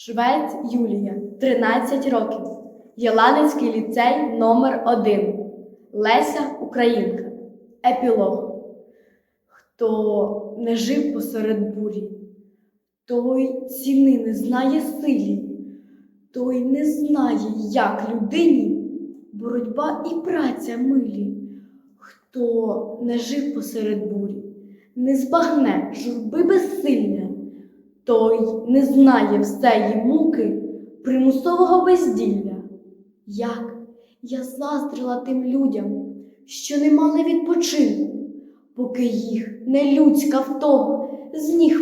Швець Юлія, 13 років. Єланицький ліцей номер 1 Леся Українка. Епілог. Хто не жив посеред бурі, той ціни не знає силі, той не знає, як людині боротьба і праця милі. Хто не жив посеред бурі, не збагне журби безсилля, той не знає всеї муки примусового безділля. Як я заздрила тим людям, що не мали відпочинку, поки їх нелюдська втома з ніг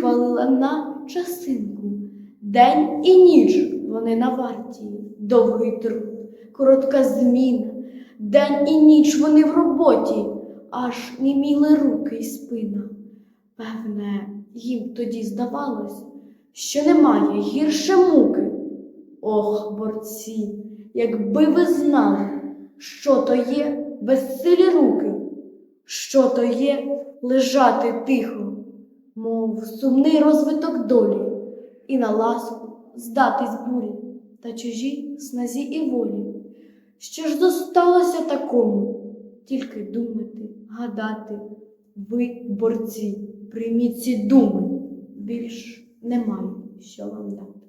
на часинку. День і ніч вони на варті, довгий труд, коротка зміна, день і ніч вони в роботі, аж німіли руки й спина. Певне, їм тоді здавалось, що немає гірше муки. Ох, борці, якби ви знали, що то є безсилі руки, що то є лежати тихо, мов сумний розвиток долі, і на ласку здатись бурі та чужій сназі і волі. Що ж зосталося такому? Тільки думати, гадати, ви, борці, прийміть ці думи, більш немає, що вам дати.